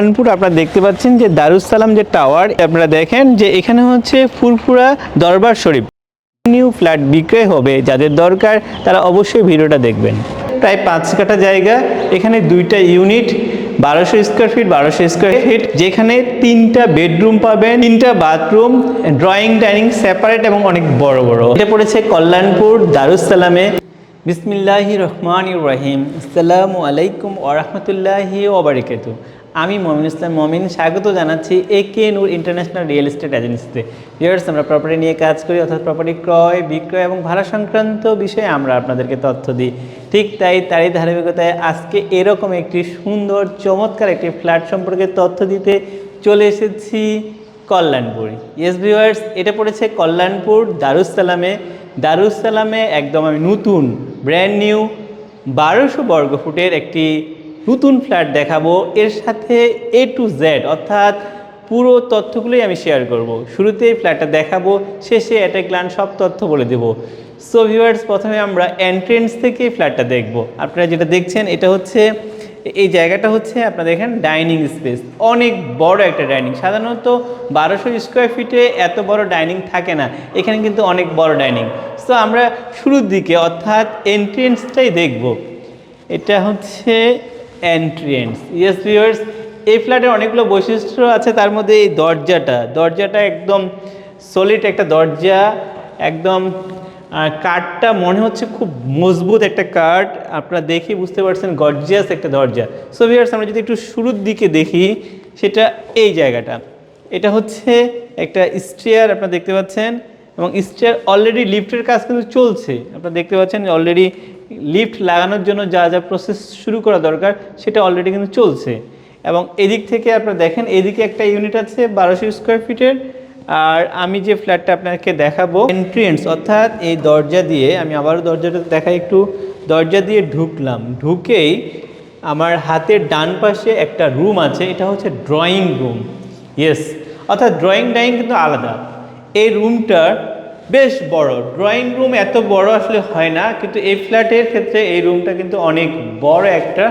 কানপুর আপনারা দেখতে পাচ্ছেন যে দারুসালাম যে টাওয়ার, আপনারা দেখেন যে এখানে হচ্ছে ফুরফুরা দরবার শরীফ। নিউ ফ্ল্যাট বিক্রয় হবে, যাদের দরকার তারা অবশ্যই ভিডিওটা দেখবেন। প্রায় পাঁচ কাঠা জায়গা, এখানে দুইটা ইউনিট, বারোশো স্কোয়ার ফিট বারোশো স্কোয়ার ফিট যেখানে তিনটা বেডরুম পাবেন, তিনটা বাথরুম ড্রয়িং ডাইনিং সেপারেট এবং অনেক বড় বড়। এটা পড়েছে কল্যাণপুর দারুসালামে বিসমিল্লাহি রহমান রহিম। আসসালামু আলাইকুম ওরহমতুল্লাহি ওবরাকাত আমি মমিন ইসলাম মমিন, স্বাগত জানাচ্ছি A K Noor international real estate এজেন্সিতে ভিউয়ার্স আমরা প্রপার্টি নিয়ে কাজ করি, অর্থাৎ প্রপার্টি ক্রয়, বিক্রয় এবং ভাড়া সংক্রান্ত বিষয়ে আমরা আপনাদেরকে তথ্য দিই। ঠিক তাই তারই ধারাবাহিকতায় আজকে এরকম একটি সুন্দর, চমৎকার একটি ফ্ল্যাট সম্পর্কে তথ্য দিতে চলে এসেছি কল্যাণপুর। ইয়েস ভিউয়ার্স এটা পড়েছে কল্যাণপুর দারুসালামে দারুসালামে একদম আমি নতুন ব্র্যান্ড নিউ বারোশো বর্গ ফুটের একটি নতুন ফ্ল্যাট দেখাবো। এর সাথে এ টু জেড অর্থাৎ পুরো তথ্যগুলোই আমি শেয়ার করব। শুরুতেই ফ্ল্যাটটা দেখাবো, শেষে অ্যাট গ্লান সব তথ্য বলে দেবো। সো ভিউয়ার্স প্রথমে আমরা এন্ট্রেন্স থেকে ফ্ল্যাটটা দেখব। আপনারা যেটা দেখছেন, এটা হচ্ছে, এই জায়গাটা হচ্ছে আপনারা দেখেন ডাইনিং স্পেস অনেক বড় একটা ডাইনিং সাধারণত বারোশো স্কোয়ার ফিটে এত বড় ডাইনিং থাকে না। এখানে কিন্তু অনেক বড় ডাইনিং সো আমরা শুরুর দিকে, অর্থাৎ এন্ট্রেন্সটাই দেখব। এটা হচ্ছে এন্ট্রেন্স ইয়েস ভিউয়ার্স এই ফ্ল্যাটের অনেকগুলো বৈশিষ্ট্য আছে, তার মধ্যে এই দরজাটা। দরজাটা একদম সলিড একটা দরজা, একদম কাঠটা মনে হচ্ছে খুব মজবুত একটা কাঠ। আপনারা দেখি বুঝতে পারছেন গর্জিয়াস একটা দরজা। সো ভিউয়ার্স আমরা যদি একটু শুরুর দিকে দেখি, সেটা এই জায়গাটা। এটা হচ্ছে একটা স্টেয়ার আপনারা দেখতে পাচ্ছেন, এবং স্টেয়ার অলরেডি লিফটের কাজ কিন্তু চলছে। আপনারা দেখতে পাচ্ছেন অলরেডি লিফট লাগানোর জন্য যা যা প্রসেস শুরু করা দরকার সেটা অলরেডি কিন্তু চলছে। এবং এদিক থেকে আপনারা দেখেন, এদিকে একটা ইউনিট আছে বারোশো স্কোয়ার ফিটের আর আমি যে ফ্ল্যাটটা আপনাকে দেখাবো এন্ট্রেন্স অর্থাৎ এই দরজা দিয়ে, আমি আবারও দরজাটা দেখাই একটু, দরজা দিয়ে ঢুকলাম। ঢুকেই আমার হাতের ডান পাশে একটা রুম আছে, এটা হচ্ছে ড্রয়িং রুম ইয়েস অর্থাৎ ড্রয়িং ডাইনিং কিন্তু আলাদা। এই রুমটার বেশ বড়। ড্রয়িং রুম এত বড় আসলে হয় না, কিন্তু এই ফ্ল্যাটের ক্ষেত্রে এই রুমটা কিন্তু অনেক বড় একটা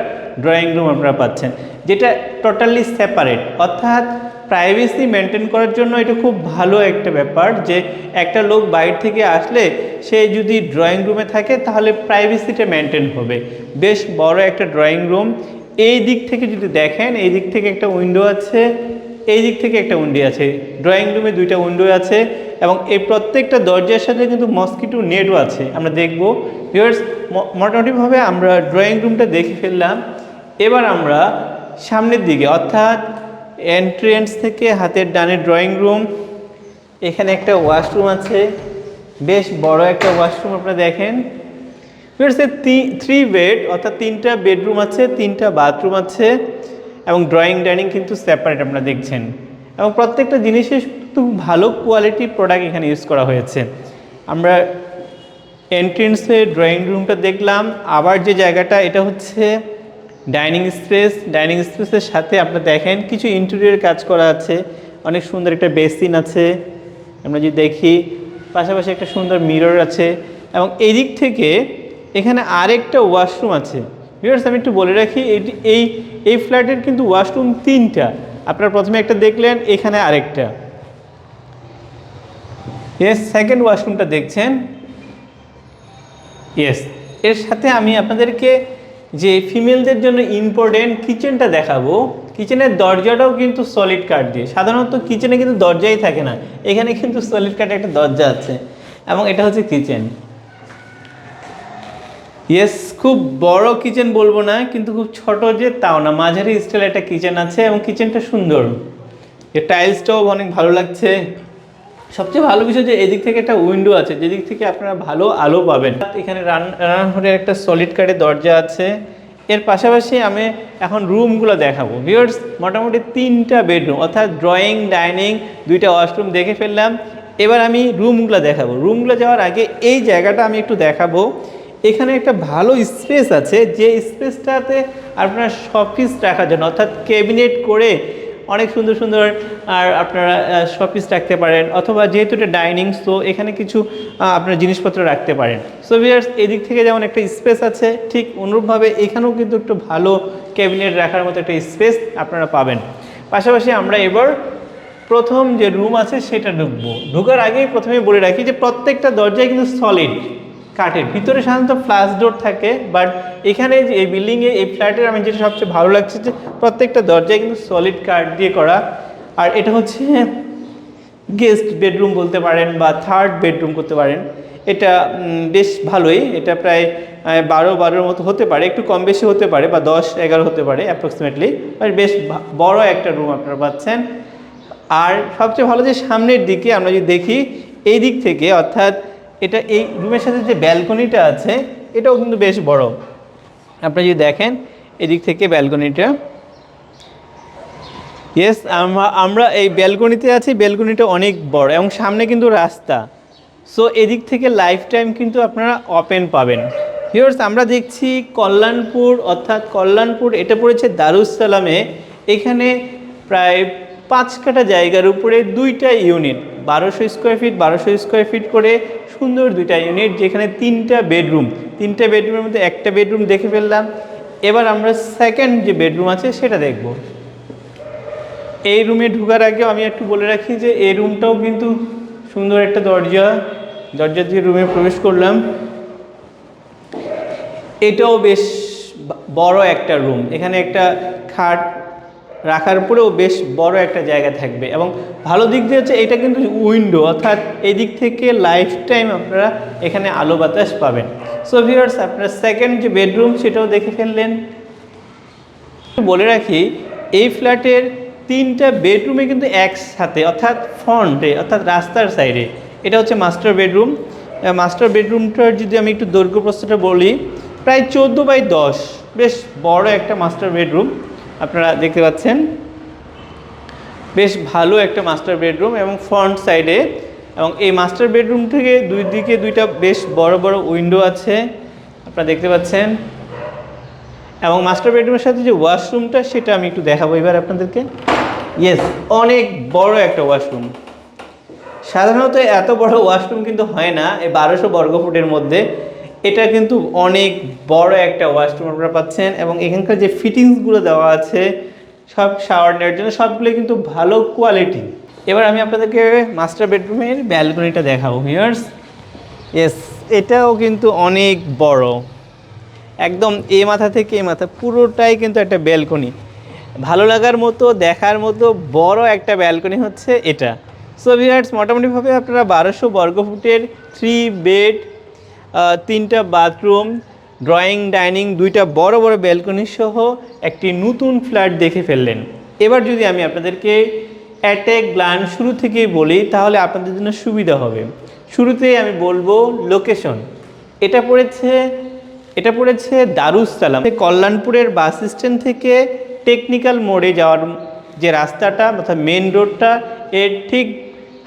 ড্রয়িং রুম আপনারা পাচ্ছেন, যেটা টোটালি সেপারেট অর্থাৎ প্রাইভেসি মেনটেন করার জন্য এটা খুব ভালো একটা ব্যাপার যে একটা লোক বাইরে থেকে আসলে সে যদি ড্রয়িং রুমে থাকে তাহলে প্রাইভেসিটা মেনটেন হবে। বেশ বড় একটা ড্রয়িং রুম এই দিক থেকে যদি দেখেন, এই দিক থেকে একটা উইন্ডো আছে, এই দিক থেকে একটা উইন্ডো আছে। ড্রয়িং রুমে দুইটা উইন্ডো আছে। এবং এই প্রত্যেকটা দরজার সাথে কিন্তু মস্কিটো নেটও আছে। আমরা দেখব। ভিউয়ার্স মোটামুটিভাবে আমরা ড্রয়িং রুমটা দেখে ফেললাম। এবার আমরা সামনের দিকে, অর্থাৎ এন্ট্রেন্স থেকে হাতের ডানে ড্রয়িং রুম এখানে একটা ওয়াশরুম আছে। বেশ বড় একটা ওয়াশরুম আপনারা দেখেন। থ্রি বেড অর্থাৎ তিনটা বেডরুম আছে, তিনটা বাথরুম আছে। এবং ড্রয়িং ডাইনিং কিন্তু সেপারেট আপনারা দেখছেন। এবং প্রত্যেকটা জিনিসের খুব ভালো কোয়ালিটির প্রোডাক্ট এখানে ইউজ করা হয়েছে। আমরা এন্ট্রেন্সে ড্রয়িং রুমটা দেখলাম, আবার যে জায়গাটা, এটা হচ্ছে ডাইনিং স্পেস ডাইনিং স্পেসের সাথে আপনারা দেখেন কিছু ইন্টেরিয়র কাজ করা আছে, অনেক সুন্দর একটা বেসিন আছে। আমরা যদি দেখি, পাশাপাশি একটা সুন্দর মিরর আছে এবং এই দিক থেকে এখানে আরেকটা ওয়াশরুম আছে। ভিউয়ার্স আমি একটু বলে রাখি, এটি, এই এই ফ্ল্যাটের কিন্তু ওয়াশরুম তিনটা। আপনারা প্রথমে একটা দেখলেন, এখানে আরেকটা। ইয়েস সেকেন্ড ওয়াশরুমটা দেখছেন? ইয়েস এর সাথে আমি আপনাদেরকে যে ফিমেলদের জন্য ইম্পর্টেন্ট কিচেনটা দেখাবো কিচেনের দরজাটাও কিন্তু সলিড কাঠ দিয়ে। সাধারণত কিচেনে কিন্তু দরজাই থাকে না, এখানে কিন্তু সলিড কাঠের একটা দরজা আছে, এবং এটা হচ্ছে কিচেন ইয়েস খুব বড় কিচেন বলব না, কিন্তু খুব ছোট যে তাও না, মাঝারি স্টাইল একটা কিচেন আছে, এবং কিচেনটা সুন্দর। এর টাইলসটাও অনেক ভালো লাগছে। সবচেয়ে ভালো বিষয় যে এদিক থেকে একটা উইন্ডো আছে, যেদিক থেকে আপনারা ভালো আলো পাবেন। এখানে রান রান্নাঘরের একটা সলিড কাঠের দরজা আছে। এর পাশাপাশি আমি এখন রুমগুলো দেখাবো। ভিউয়ার্স মোটামুটি তিনটা বেডরুম অর্থাৎ ড্রয়িং ডাইনিং দুইটা ওয়াশরুম দেখে ফেললাম। এবার আমি রুমগুলো দেখাবো। রুমগুলো যাওয়ার আগে এই জায়গাটা আমি একটু দেখাবো। এখানে একটা ভালো স্পেস আছে, যে স্পেসটাতে আপনার শপিস রাখার জন্য, অর্থাৎ ক্যাবিনেট করে অনেক সুন্দর সুন্দর, আর আপনারা শপিস রাখতে পারেন, অথবা যেহেতু এটা ডাইনিং সো এখানে কিছু আপনার জিনিসপত্র রাখতে পারেন। সো ভিয়ার্স এদিক থেকে যেমন একটা স্পেস আছে, ঠিক অনুরূপভাবে এখানেও কিন্তু একটু ভালো ক্যাবিনেট রাখার মতো একটা স্পেস আপনারা পাবেন। পাশাপাশি আমরা এবার প্রথম যে রুম আছে, সেটা ঢুকবো। ঢোকার আগেই প্রথমে বলে রাখি যে প্রত্যেকটা দরজায় কিন্তু সলিড কাঠের। ভিতরে সাধারণত ফ্লাশ ডোর থাকে বাট এখানে যে এই বিল্ডিংয়ে এই ফ্ল্যাটের আমি যেটা সবচেয়ে ভালো লাগছে যে প্রত্যেকটা দরজায় কিন্তু সলিড কাঠ দিয়ে করা। আর এটা হচ্ছে গেস্ট বেডরুম বলতে পারেন বা থার্ড বেডরুম করতে পারেন। এটা বেশ ভালোই। এটা প্রায় বারো, বারোর মতো হতে পারে। একটু কম বেশি হতে পারে বা দশ, এগারো হতে পারে অ্যাপ্রক্সিমেটলি আর বেশ বড় একটা রুম আপনারা পাচ্ছেন। আর সবচেয়ে ভালো যে সামনের দিকে আমরা যদি দেখি, এই দিক থেকে অর্থাৎ এটা এই রুমের সাথে যে ব্যালকনিটা আছে, এটাও কিন্তু বেশ বড়। আপনি যদি দেখেন, এদিক থেকে ব্যালকনিটা। ইয়েস আমরা এই ব্যালকনিতে আছি, ব্যালকনিটা অনেক বড় এবং সামনে কিন্তু রাস্তা। সো এদিক থেকে লাইফ টাইম কিন্তু আপনারা ওপেন পাবেন। হিয়ার্স আমরা দেখছি কল্যাণপুর, অর্থাৎ কল্যাণপুর, এটা পড়েছে দারুসালামে এখানে প্রায় পাঁচ কাটা জায়গার উপরে দুইটা ইউনিট বারোশো স্কোয়ার ফিট বারোশো স্কোয়ার ফিট করে সুন্দর দুইটা ইউনিট যেখানে তিনটা বেডরুম তিনটা বেডরুমের মধ্যে একটা বেডরুম দেখে ফেললাম। এবার আমরা সেকেন্ড যে বেডরুম আছে সেটা দেখব। এই রুমে ঢুকার আগে আমি একটু বলে রাখি যে এই রুমটাও কিন্তু সুন্দর একটা দরজা। দরজা দিয়ে রুমে প্রবেশ করলাম। এটাও বেশ বড় একটা রুম এখানে একটা খাট রাখার পরেও বেশ বড় একটা জায়গা থাকবে। এবং ভালো দিক দিয়ে হচ্ছে এটা কিন্তু উইন্ডো অর্থাৎ এই দিক থেকে লাইফ টাইম আপনারা এখানে আলো বাতাস পাবেন। সো ভিউয়ার্স আপনার সেকেন্ড যে বেডরুম সেটাও দেখে ফেললেন। বলে রাখি, এই ফ্ল্যাটের তিনটা বেডরুমে কিন্তু একসাথে, অর্থাৎ ফ্রন্টে অর্থাৎ রাস্তার সাইডে এটা হচ্ছে মাস্টার বেডরুম মাস্টার বেডরুমটার যদি আমি একটু দৈর্ঘ্য প্রস্তুতটা বলি, প্রায় চোদ্দ বাই দশ, বেশ বড় একটা মাস্টার বেডরুম আপনারা দেখতে পাচ্ছেন। বেশ ভালো একটা মাস্টার বেডরুম এবং ফ্রন্ট সাইডে এবং এই মাস্টার বেডরুম থেকে দুই দিকে দুইটা বেশ বড় বড় উইন্ডো আছে। আপনারা দেখতে পাচ্ছেন। এবং মাস্টার বেডরুমের সাথে যে ওয়াশরুমটা সেটা আমি একটু দেখাবো এবার আপনাদেরকে। ইয়েস অনেক বড় একটা ওয়াশরুম সাধারণত এত বড় ওয়াশরুম কিন্তু হয় না, এই বারোশো বর্গফুটের মধ্যে। এটা কিন্তু অনেক বড় একটা ওয়াশরুম আপনারা পাচ্ছেন এবং এখানকার যে ফিটিংসগুলো দেওয়া আছে, সব শাওয়ার নেওয়ার জন্য সবগুলো কিন্তু ভালো কোয়ালিটি এবার আমি আপনাদেরকে মাস্টার বেডরুমের ব্যালকনিটা দেখাবো হিয়ার্স ইয়েস এটাও কিন্তু অনেক বড়। একদম এ মাথা থেকে এ মাথা, পুরোটাই কিন্তু একটা ব্যালকনি ভালো লাগার মতো, দেখার মতো বড় একটা ব্যালকনি হচ্ছে এটা। সো ভিউয়ার্স মোটামুটিভাবে আপনারা বারোশো বর্গফুটের থ্রি বেড তিনটা বাথরুম, ড্রয়িং, ডাইনিং, দুইটা বড় বড় ব্যালকনি সহ একটি নতুন ফ্ল্যাট দেখে ফেললেন। এবার যদি আমি আপনাদেরকে অ্যাটেক গ্লান শুরু থেকেই বলি, তাহলে আপনাদের জন্য সুবিধা হবে। শুরুতেই আমি বলব লোকেশন। এটা পড়েছে এটা পড়েছে দারুসালাম কল্যাণপুরের বাস স্ট্যান্ড থেকে টেকনিক্যাল মোড়ে যাওয়ার যে রাস্তাটা, অর্থাৎ মেন রোডটা, এর ঠিক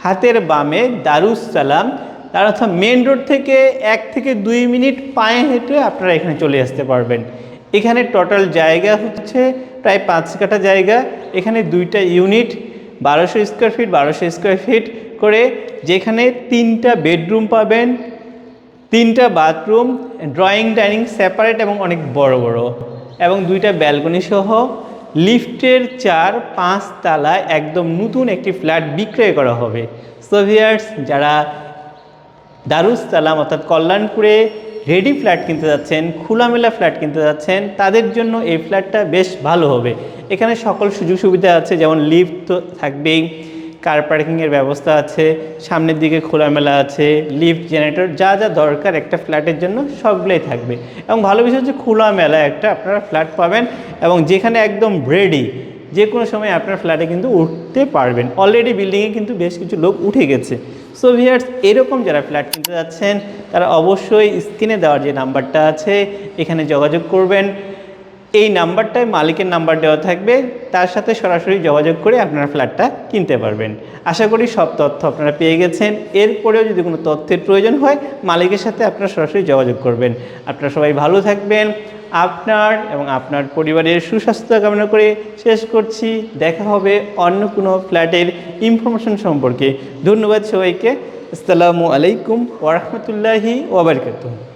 হাতের বামে দারুসালাম তার অর্থাৎ মেন রোড থেকে এক থেকে দুই মিনিট পায়ে হেঁটে আপনারা এখানে চলে আসতে পারবেন। এখানে টোটাল জায়গা হচ্ছে প্রায় পাঁচ কাঠা জায়গা। এখানে দুইটা ইউনিট বারোশো স্কোয়ার ফিট বারোশো স্কোয়ার ফিট করে যেখানে তিনটা বেডরুম পাবেন, তিনটা বাথরুম ড্রয়িং ডাইনিং সেপারেট এবং অনেক বড় বড়। এবং দুইটা ব্যালকনি সহ লিফটের চার পাঁচ তালায় একদম নতুন একটি ফ্ল্যাট বিক্রয় করা হবে। সোভিয়ার্স যারা দারুস সালাম, অর্থাৎ কল্যাণপুরে রেডি ফ্ল্যাট কিনতে যাচ্ছেন, খোলামেলা ফ্ল্যাট কিনতে যাচ্ছেন, তাদের জন্য এই ফ্ল্যাটটা বেশ ভালো হবে। এখানে সকল সুযোগ সুবিধা আছে, যেমন লিফট তো থাকবেই, কার পার্কিংয়ের ব্যবস্থা আছে, সামনের দিকে খোলামেলা আছে, লিফট, জেনারেটর, যা যা দরকার একটা ফ্ল্যাটের জন্য সবগুলোই থাকবে। এবং ভালো বিষয় হচ্ছে খোলামেলা একটা আপনারা ফ্ল্যাট পাবেন, এবং যেখানে একদম রেডি যে কোনো সময় আপনার ফ্ল্যাটে কিন্তু উঠতে পারবেন। অলরেডি বিল্ডিংয়ে কিন্তু বেশ কিছু লোক উঠে গেছে। সো ভিয়ার্স এরকম যারা ফ্ল্যাট কিনতে যাচ্ছেন, তারা অবশ্যই স্ক্রিনে দেওয়ার যে নাম্বারটা আছে, এখানে যোগাযোগ করবেন। এই নাম্বারটায় মালিকের নাম্বার দেওয়া থাকবে। তার সাথে সরাসরি যোগাযোগ করে আপনারা ফ্ল্যাটটা কিনতে পারবেন। আশা করি সব তথ্য আপনারা পেয়ে গেছেন। এরপরেও যদি কোনো তথ্যের প্রয়োজন হয়, মালিকের সাথে আপনারা সরাসরি যোগাযোগ করবেন। আপনারা সবাই ভালো থাকবেন। আপনার এবং আপনার পরিবারের সুস্বাস্থ্য কামনা করে শেষ করছি। দেখা হবে অন্য কোনো ফ্ল্যাটের ইনফরমেশন সম্পর্কে। ধন্যবাদ সবাইকে। আসসালামু আলাইকুম ওরহমতুল্লাহি ওবরকাতুহ